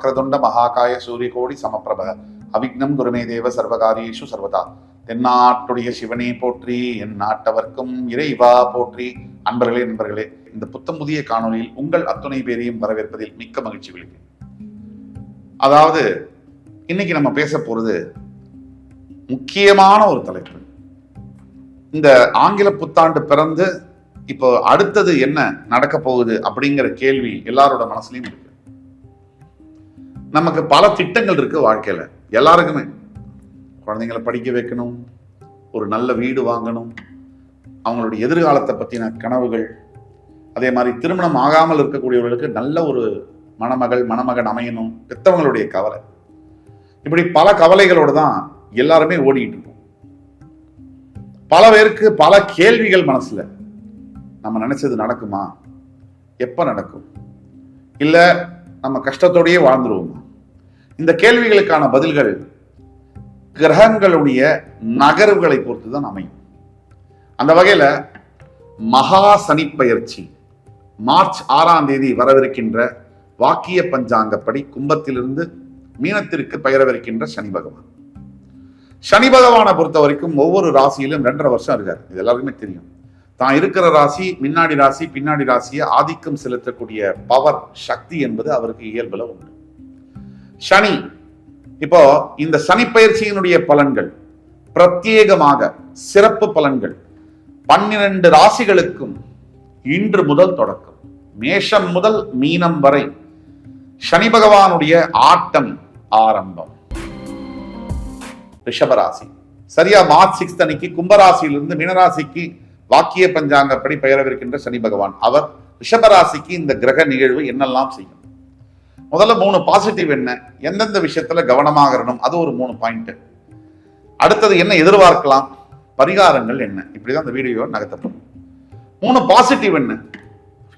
வக்ரதுண்ட மகாகாய சூரியகோடி சமப்பிரப. அவிக்னம் குருமே தேவ சர்வகாரியேஷு சர்வதா. தென்னாட்டுடைய சிவனே போற்றி என் நாட்டவர்க்கும் இறைவா போற்றி. அன்பர்களே நண்பர்களே இந்த புத்தம் புதிய காணொலியில் உங்கள் அத்துணை பேரையும் வரவேற்பதில் மிக்க மகிழ்ச்சி கொள்கிறேன் அதாவது இன்னைக்கு நம்ம பேச போறது முக்கியமான ஒரு தலைப்பு. இந்த ஆங்கில புத்தாண்டு பிறந்து இப்போ அடுத்தது என்ன நடக்க போகுது அப்படிங்கிற கேள்வி எல்லாரோட மனசுலயும் இருக்கு. நமக்கு பல திட்டங்கள் இருக்கு வாழ்க்கையில. எல்லாருக்குமே. குழந்தைங்களை படிக்க வைக்கணும். ஒரு நல்ல வீடு வாங்கணும். அவங்களுடைய எதிர்காலத்தை பற்றின கனவுகள். அதே மாதிரி திருமணம் ஆகாமல் இருக்கக்கூடியவர்களுக்கு நல்ல ஒரு மணமகள் மணமகன் அமையணும். பெத்தவங்களுடைய கவலை. இப்படி பல கவலைகளோடு தான் எல்லாருமே ஓடிக்கிட்டு இருக்கோம். பல பேருக்கு பல கேள்விகள் மனசில். நம்ம நினச்சது நடக்குமா? எப்போ நடக்கும்? இல்லை நம்ம கஷ்டத்தோடையே வாழ்ந்துருவோமா? இந்த கேள்விகளுக்கான பதில்கள் கிரகங்களுடைய நகர்வுகளை பொறுத்து தான் அமையும். அந்த வகையில் மகா சனிப்பயிற்சி மார்ச் ஆறாம் தேதி வரவிருக்கின்ற வாக்கிய பஞ்சாங்கப்படி கும்பத்திலிருந்து மீனத்திற்கு பெயரவிருக்கின்ற சனி பகவான். சனி பகவானை பொறுத்த வரைக்கும் ஒவ்வொரு ராசியிலும் ரெண்டரை வருஷம் இருக்கார். இது எல்லாருக்குமே தெரியும். தான் இருக்கிற ராசி முன்னாடி ராசி பின்னாடி ராசியை ஆதிக்கம் செலுத்தக்கூடிய பவர் சக்தி என்பது அவருக்கு இயல்பில் உண்டு. சனி. இப்போ இந்த சனி பயிற்சியினுடைய பலன்கள் பிரத்யேகமாக சிறப்பு பலன்கள். பன்னிரண்டு ராசிகளுக்கும் இன்று முதல் தொடக்கம். மேஷம் முதல் மீனம் வரை சனி பகவானுடைய ஆட்டம் ஆரம்பம். ரிஷபராசி. சரியா மார்ச் சிக்ஸ்த் அன்னைக்கு கும்பராசியிலிருந்து மீனராசிக்கு வாக்கிய பஞ்சாங்கப்படி பெயரவிருக்கின்ற சனி பகவான். அவர் ரிஷபராசிக்கு இந்த கிரக நிகழ்வு என்னெல்லாம் செய்யும்? முதல்ல மூணு பாசிட்டிவ் என்ன? எந்தெந்த விஷயத்துல கவனமாக இருக்கணும்? அது ஒரு மூணு பாயிண்ட் அடுத்தது என்ன எதிர்பார்க்கலாம்? பரிகாரங்கள் என்ன? இப்படிதான் அந்த வீடியோ நகர்த்தப்படும். மூணு பாசிட்டிவ் என்ன?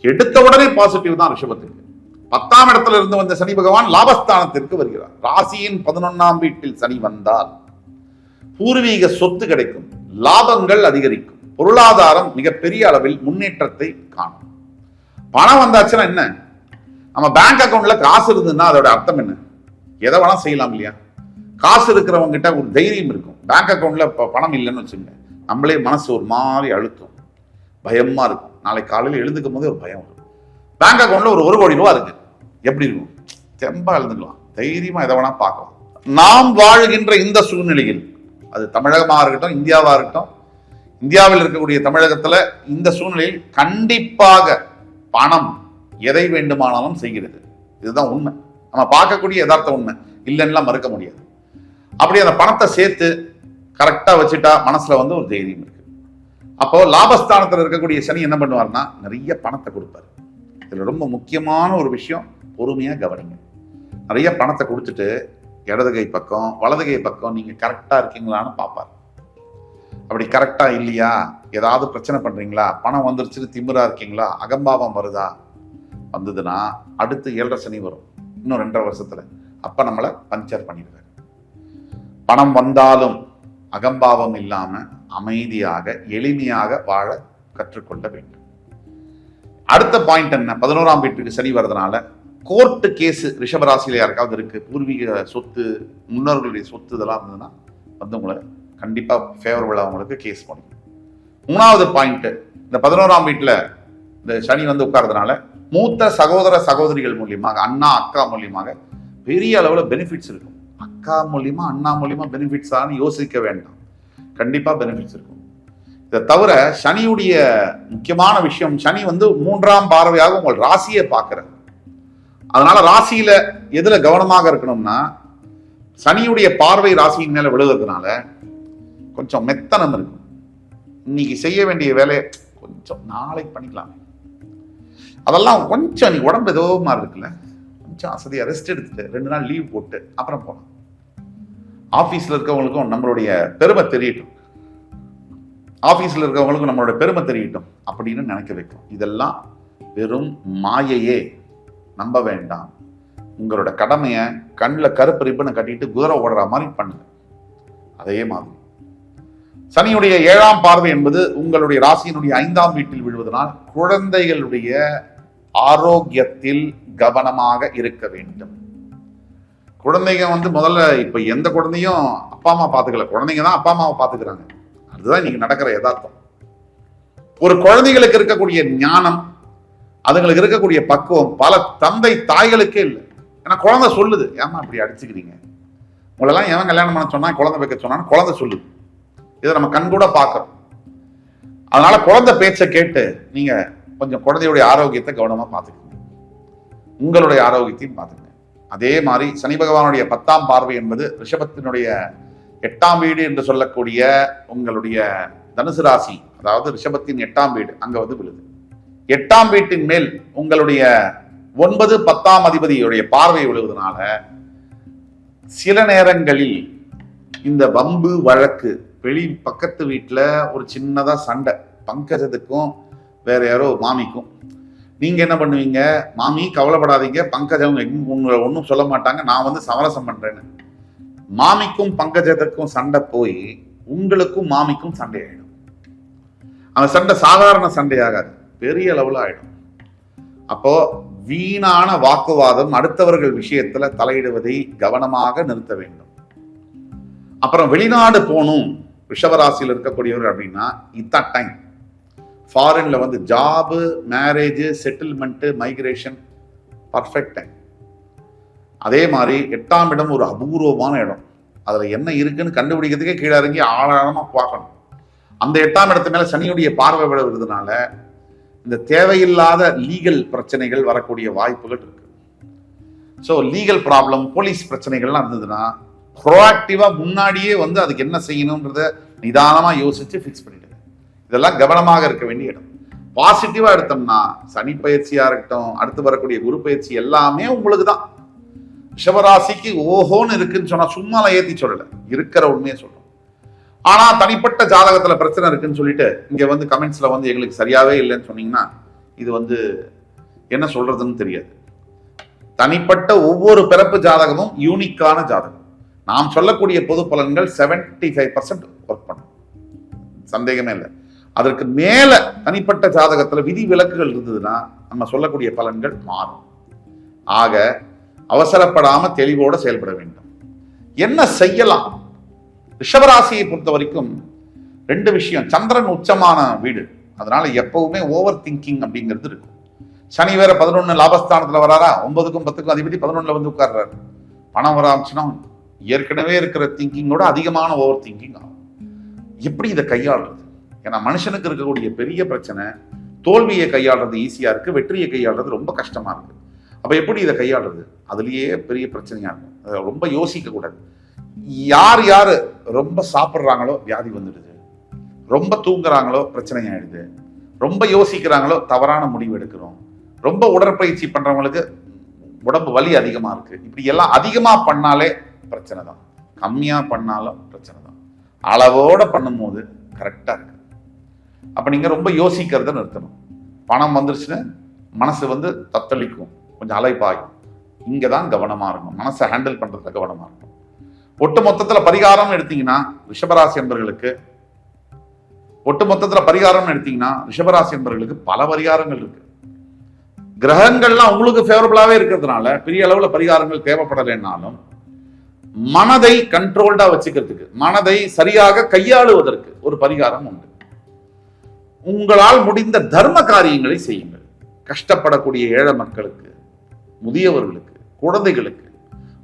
எடுத்த உடனே பாசிட்டிவ் தான் ரிஷபத்துக்கு. பத்தாம் இடத்துல இருந்து வந்த சனி பகவான் லாபஸ்தானத்திற்கு வருகிறார். ராசியின் பதினொன்னாம் வீட்டில் சனி வந்தால் பூர்வீக சொத்து கிடைக்கும். லாபங்கள் அதிகரிக்கும். பொருளாதாரம் மிகப்பெரிய அளவில் முன்னேற்றத்தை காணும். பணம் வந்தாச்சுன்னா என்ன? நம்ம பேங்க் அக்கௌண்ட்ல காசு இருந்ததுன்னா அதோட அர்த்தம் என்ன? எதை வேணா செய்யலாம் இல்லையா? காசு இருக்கிறவங்க கிட்ட ஒரு தைரியம் இருக்கும். பேங்க் அக்கௌண்ட்ல இப்போ பணம் இல்லைன்னு வச்சுங்க நம்மளே மனசு ஒரு மாதிரி அழுத்தும். பயமா இருக்கும். நாளைக்கு காலையில் எழுந்துக்கும் போதே ஒரு பயம் வரும். பேங்க் அக்கௌண்ட்ல ஒரு ஒரு கோடி ரூபா இருக்கு. எப்படி இருக்கும்? தெம்பா எழுந்துக்கலாம். தைரியமா எதை வேணா பார்க்கலாம். நாம் வாழ்கின்ற இந்த சூழ்நிலையில் அது தமிழகமாக இருக்கட்டும் இந்தியாவாக இருக்கட்டும் இந்தியாவில் இருக்கக்கூடிய தமிழகத்தில் இந்த சூழ்நிலையில் கண்டிப்பாக பணம் எதை வேண்டுமானாலும் செய்கிறது. இதுதான் உண்மை. நம்ம பார்க்கக்கூடிய யதார்த்த உண்மை. இல்லைன்னா மறுக்க முடியாது. அப்படி அந்த பணத்தை சேர்த்து கரெக்டாக வச்சுட்டா மனசில் வந்து ஒரு தைரியம் இருக்கு. அப்போ லாபஸ்தானத்தில் இருக்கக்கூடிய சனி என்ன பண்ணுவார்னா நிறைய பணத்தை கொடுப்பாரு. இதில் ரொம்ப முக்கியமான ஒரு விஷயம் பொறுமையாக கவனிங்க. நிறைய பணத்தை கொடுத்துட்டு இடது கை பக்கம் வலது கை பக்கம் நீங்கள் கரெக்டாக இருக்கீங்களான்னு பார்ப்பாரு. அப்படி கரெக்டாக இல்லையா? ஏதாவது பிரச்சனை பண்ணுறீங்களா பணம் வந்துருச்சுன்னு திமுறா இருக்கீங்களா? அகம்பாவம் வருதா? வந்ததுன்னா அடுத்து ஏழரை சனி வரும். இன்னும் ரெண்டரை வருஷத்துல. அப்போ நம்மளை பஞ்சர் பண்ணிடுவார். பணம் வந்தாலும் அகம்பாவம் இல்லாமல் அமைதியாக எளிமையாக வாழ கற்றுக்கொள்ள வேண்டும். அடுத்த பாயிண்ட் என்ன? பதினோராம் வீட்டுக்கு சனி வர்றதுனால கோர்ட்டு கேஸு ரிஷபராசியில் யாருக்காவது இருக்குது பூர்வீக சொத்து முன்னோர்களுடைய சொத்து இதெல்லாம் இருந்ததுன்னா வந்து உங்களை கண்டிப்பாக ஃபேவரபுளாக அவங்களுக்கு கேஸ் பண்ணும் மூணாவது பாயிண்ட்டு இந்த பதினோராம் வீட்டில் இந்த சனி வந்து உட்கார்றதுனால மூத்த சகோதர சகோதரிகள் மூலியமாக அண்ணா அக்கா மூலியமாக பெரிய அளவில் பெனிஃபிட்ஸ் இருக்கும். அக்கா மூலியமா அண்ணா மூலியமா பெனிஃபிட்ஸ் யோசிக்க வேண்டாம். கண்டிப்பாக பெனிஃபிட்ஸ் இருக்கும். இதை தவிர சனியுடைய முக்கியமான விஷயம் சனி வந்து மூன்றாம் பார்வையாக உங்கள் ராசியை பார்க்கிறார் அதனால ராசியில எதுல கவனமாக இருக்கணும்னா சனியுடைய பார்வை ராசியின் மேல விழுகிறதுனால கொஞ்சம் மெத்தனம் இருக்கும். இன்னைக்கு செய்ய வேண்டிய வேலையை கொஞ்சம் நாளைக்கு பண்ணிக்கலாமே. அதெல்லாம் கொஞ்சம் நீ உடம்பு ஏதோ மாதிரி இருக்குல்ல. கொஞ்சம் அசதியாக ரெஸ்ட் எடுத்துட்டு ரெண்டு நாள் லீவ் போட்டு அப்புறம் போகலாம் ஆஃபீஸில் இருக்கவங்களுக்கும் நம்மளுடைய பெருமை தெரியட்டும். ஆஃபீஸில் இருக்கவங்களுக்கும் நம்மளோட பெருமை தெரியட்டும் அப்படின்னு நினைக்க வைக்கும் இதெல்லாம் வெறும் மாயையே. நம்ப வேண்டாம். உங்களோட கடமையை கண்ணில் கருப்பு ரிப்பனை கட்டிட்டு குதிரை ஓடுற மாதிரி பண்ணுங்க. அதே மாதிரி. சனியுடைய ஏழாம் பார்வை என்பது உங்களுடைய ராசியினுடைய ஐந்தாம் வீட்டில் விழுவதனால் குழந்தைகளுடைய ஆரோக்கியத்தில் கவனமாக இருக்க வேண்டும். குழந்தைங்க வந்து முதல்ல இப்ப எந்த குழந்தையும் அப்பா அம்மா பாத்துக்கல குழந்தைங்க தான் அப்பா அம்மாவை பாத்துக்கிறாங்க அதுதான் இன்னைக்கு நடக்கிற யதார்த்தம். ஒரு குழந்தைகளுக்கு இருக்கக்கூடிய ஞானம் அதுங்களுக்கு இருக்கக்கூடிய பக்குவம் பல தந்தை தாய்களுக்கே இல்லை. ஏன்னா குழந்தை சொல்லுது. ஏமா இப்படி அடிச்சுக்கிறீங்க? உங்களெல்லாம் எவன் கல்யாணம் பண்ண சொன்னா குழந்தை வைக்க சொன்னான்னு குழந்தை சொல்லுது. இதை நம்ம கண் கூட பார்க்கறோம் அதனால குழந்தை பேச்சை கேட்டு நீங்க கொஞ்சம் குழந்தையுடைய ஆரோக்கியத்தை கவனமா பார்த்துக்கணும் உங்களுடைய ஆரோக்கியத்தையும் பார்த்துக்கங்க. அதே மாதிரி சனி பகவானுடைய பத்தாம் பார்வை என்பது ரிஷபத்தினுடைய எட்டாம் வீடு என்று சொல்லக்கூடிய உங்களுடைய தனுசு ராசி அதாவது ரிஷபத்தின் எட்டாம் வீடு அங்க வந்து விழுது. எட்டாம் வீட்டின் மேல் உங்களுடைய ஒன்பது பத்தாம் அதிபதியுடைய பார்வை விழுவதனால சில நேரங்களில் இந்த வம்பு வழக்கு வெளி பக்கத்து வீட்டில் ஒரு சின்னதாக சண்டை. பங்கஜத்துக்கும் வேற யாரோ மாமிக்கும். நீங்கள் என்ன பண்ணுவீங்க? மாமி கவலைப்படாதீங்க. பங்கஜம் எங்க- உங்களை ஒன்றும் சொல்ல மாட்டாங்க. நான் வந்து சமரசம் பண்ணுறேன்னு மாமிக்கும் பங்கஜத்துக்கும் சண்டை போய் உங்களுக்கும் மாமிக்கும் சண்டை ஆகிடும் அந்த சண்டை சாதாரண சண்டையாகாது பெரிய அளவில் ஆகிடும் அப்போ வீணான வாக்குவாதம் அடுத்தவர்கள் விஷயத்தில் தலையிடுவதை கவனமாக நிறுத்த வேண்டும். அப்புறம் வெளிநாடு போகணும். ரிஷபராசியில் இருக்கக்கூடியவர் அப்படின்னா இதான் டைம் ஃபாரின்ல வந்து job marriage settlement migration perfect time அதே மாதிரி எட்டாம் இடம் ஒரு அபூர்வமான இடம். அதில் என்ன இருக்குன்னு கண்டுபிடிக்கிறதுக்கே கீழே இறங்கி ஆழமாக பார்க்கணும். அந்த எட்டாம் இடத்து மேலே சனியுடைய பார்வை விழுவதுனால இந்த தேவையில்லாத லீகல் பிரச்சனைகள் வரக்கூடிய வாய்ப்புகள் இருக்கு. ஸோ லீகல் ப்ராப்ளம் போலீஸ் பிரச்சனைகள்லாம் இருந்ததுன்னா ப்ரோஆக்டிவா முன்னாடியே வந்து அதுக்கு என்ன செய்யணுன்றத நிதானமாக யோசித்து ஃபிக்ஸ் பண்ணிடுங்க இதெல்லாம் கவனமாக இருக்க வேண்டிய இடம். பாசிட்டிவாக எடுத்தோம்னா சனி பயிற்சியாக இருக்கட்டும் அடுத்து வரக்கூடிய குரு பயிற்சி எல்லாமே உங்களுக்கு தான். ரிஷபராசிக்கு ஓஹோன்னு இருக்குன்னு சொன்னால் சும்மால ஏற்றி சொல்லலை. இருக்கிற உண்மையை சொல்கிறோம் ஆனால் தனிப்பட்ட ஜாதகத்தில் பிரச்சனை இருக்குன்னு சொல்லிட்டு இங்கே வந்து கமெண்ட்ஸில் வந்து எங்களுக்கு சரியாகவே இல்லைன்னு சொன்னீங்கன்னா இது வந்து என்ன சொல்கிறதுன்னு தெரியாது. தனிப்பட்ட ஒவ்வொரு பிறப்பு ஜாதகமும் யூனிக்கான ஜாதகம். நாம் சொல்லக்கூடிய பொது பலன்கள் 75% ஃபைவ் பர்சன்ட் ஒர்க் பண்ணும். சந்தேகமே இல்லை. அதற்கு மேல தனிப்பட்ட ஜாதகத்தில் விதி விலக்குகள் இருந்ததுன்னா நம்ம சொல்லக்கூடிய பலன்கள் மாறும். ஆக அவசரப்படாம தெளிவோட செயல்பட வேண்டும். என்ன செய்யலாம்? ரிஷபராசியை பொறுத்த வரைக்கும் ரெண்டு விஷயம். சந்திரன் உச்சமான வீடு. அதனால எப்பவுமே ஓவர் திங்கிங் அப்படிங்கிறது இருக்கும். சனி வேற பதினொன்னு லாபஸ்தானத்துல வராரா? ஒன்பதுக்கும் பத்துக்கும் அதிபதி பதினொன்னுல வந்து உட்கார்றாரு. பணம் வர ஆரம்பிச்சுன்னா ஏற்கனவே இருக்கிற திங்கிங்கோட அதிகமான ஓவர் திங்கிங் ஆகும். எப்படி இதை கையாளுறது? ஏன்னா மனுஷனுக்கு இருக்கக்கூடிய பெரிய பிரச்சனை தோல்வியை கையாளுறது ஈஸியாக இருக்குது வெற்றியை கையாளுறது ரொம்ப கஷ்டமாக இருக்குது அப்போ எப்படி இதை கையாளுறது? அதுலேயே பெரிய பிரச்சனையாக இருக்கும். அதை ரொம்ப யோசிக்கக்கூடாது. யார் யார் ரொம்ப சாப்பிட்றாங்களோ வியாதி வந்துடுது. ரொம்ப தூங்குறாங்களோ பிரச்சனை ஆயிடுது ரொம்ப யோசிக்கிறாங்களோ தவறான முடிவு எடுக்கிறோம். ரொம்ப உடற்பயிற்சி பண்ணுறவங்களுக்கு உடம்பு வலி அதிகமாக இருக்குது இப்படி எல்லாம் அதிகமாக பண்ணாலே பிரச்சனை தான். கம்மியாக பண்ணாலும் பிரச்சனை தான். அளவோட பண்ணும்போது கரெக்டாக இருக்கு. அப்போ நீங்கள் ரொம்ப யோசிக்கிறத நிறுத்தணும். பணம் வந்துருச்சுன்னா மனசு வந்து தத்தளிக்கும். கொஞ்சம் அலைப்பாகும் இங்கே தான் கவனமாக இருக்கும் மனசை ஹேண்டில் பண்ணுறதுல கவனமாக இருக்கும் ஒட்டு மொத்தத்தில் பரிகாரம் எடுத்தீங்கன்னா ரிஷபராசி என்பர்களுக்கு ஒட்டு மொத்தத்தில் பரிகாரம் எடுத்தீங்கன்னா ரிஷபராசி என்பர்களுக்கு பல பரிகாரங்கள் இருக்கு. கிரகங்கள்லாம் உங்களுக்கு ஃபேவரபுளாகவே இருக்கிறதுனால பெரிய அளவில் பரிகாரங்கள் தேவைப்படலைன்னாலும் மனதை கண்ட்ரோல்டா வச்சுக்கிறதுக்கு மனதை சரியாக கையாளுவதற்கு ஒரு பரிகாரம் உண்டு. உங்களால் முடிந்த தர்ம காரியங்களை செய்யுங்கள். கஷ்டப்படக்கூடிய ஏழை மக்களுக்கு முதியவர்களுக்கு குழந்தைகளுக்கு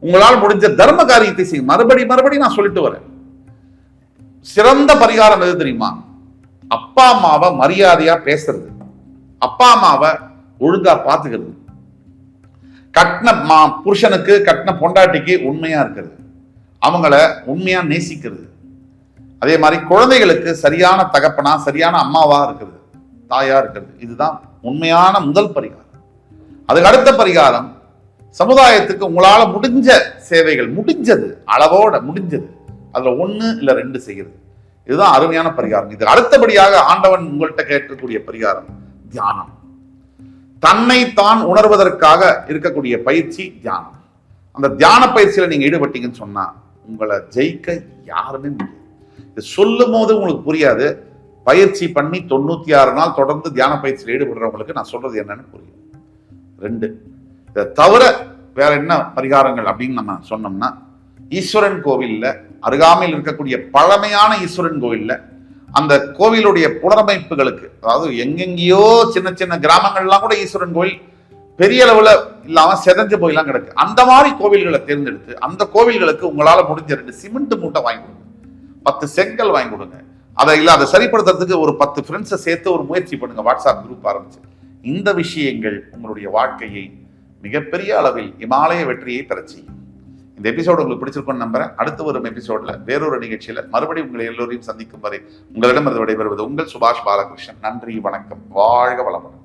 உங்களால் முடிஞ்ச தர்ம காரியத்தை செய்யும் மறுபடி மறுபடி நான் சொல்லிட்டு வரேன். சிறந்த பரிகாரம் எது தெரியுமா? அப்பா அம்மாவை மரியாதையா பேசுறது. அப்பா அம்மாவை ஒழுங்கா பார்த்துக்கிறது. கட்டின மா புருஷனுக்கு கட்டின பொண்டாட்டிக்கு உண்மையா இருக்கிறது. அவங்கள உண்மையா நேசிக்கிறது. அதே மாதிரி குழந்தைகளுக்கு சரியான தகப்பனா சரியான அம்மாவா இருக்கிறது. தாயா இருக்கிறது. இதுதான் உண்மையான முதல் பரிகாரம். அதுக்கு அடுத்த பரிகாரம் சமுதாயத்துக்கு உங்களால முடிஞ்ச சேவைகள் முடிஞ்சது அளவோட முடிஞ்சது. அதுல ஒன்று இல்ல ரெண்டு செய்யறது. இதுதான் அருமையான பரிகாரம். இது அடுத்தபடியாக ஆண்டவன் உங்கள்கிட்ட கேட்கக்கூடிய பரிகாரம் தியானம். தன்னை தான் உணர்வதற்காக இருக்கக்கூடிய பயிற்சி தியானம். அந்த தியான பயிற்சியில நீங்க ஈடுபட்டீங்கன்னு சொன்னா உங்களை ஜெயிக்க யாருமே முடியாது. இது சொல்லும் போது உங்களுக்கு புரியாது. பயிற்சி பண்ணி தொண்ணூத்தி ஆறு நாள் தொடர்ந்து தியான பயிற்சியில் ஈடுபடுறவங்களுக்கு நான் சொல்றது என்னன்னு புரியும். ரெண்டு இதை தவிர வேற என்ன பரிகாரங்கள் அப்படின்னு நம்ம சொன்னோம்னா ஈஸ்வரன் கோவில்ல அருகாமையில் இருக்கக்கூடிய பழமையான ஈஸ்வரன் கோவில்ல அந்த கோவிலுடைய புனரமைப்புகளுக்கு அதாவது எங்கெங்கேயோ சின்ன சின்ன கிராமங்கள்லாம் கூட ஈஸ்வரன் கோவில் பெரிய அளவில் இல்லாமல் செதஞ்சு போயெல்லாம் கிடக்கு. அந்த மாதிரி கோவில்களை தேர்ந்தெடுத்து அந்த கோவில்களுக்கு உங்களால் முடிஞ்ச ரெண்டு சிமெண்ட் மூட்டை வாங்கி கொடுங்க. பத்து செங்கல் வாங்கி கொடுங்க. அதை இல்லை அதை சரிப்படுத்துறதுக்கு ஒரு பத்து ஃப்ரெண்ட்ஸை சேர்த்து ஒரு முயற்சி பண்ணுங்க. வாட்ஸ்அப் குரூப் ஆரம்பிச்சு. இந்த விஷயங்கள் உங்களுடைய வாழ்க்கையை மிகப்பெரிய அளவில் இமாலய வெற்றியை பெறச் செய்யும். இந்த எபிசோடு உங்களுக்கு பிடிச்சிருக்கும்னு நம்புறேன். அடுத்து வரும் எபிசோடில் வேறொரு நிகழ்ச்சியில் மறுபடியும் உங்களை எல்லோரையும் சந்திக்கும் வரை உங்களிடமிருந்து விடைபெறுவது உங்கள் சுபாஷ் பாலகிருஷ்ணன். நன்றி வணக்கம். வாழ்க வளமுடன்.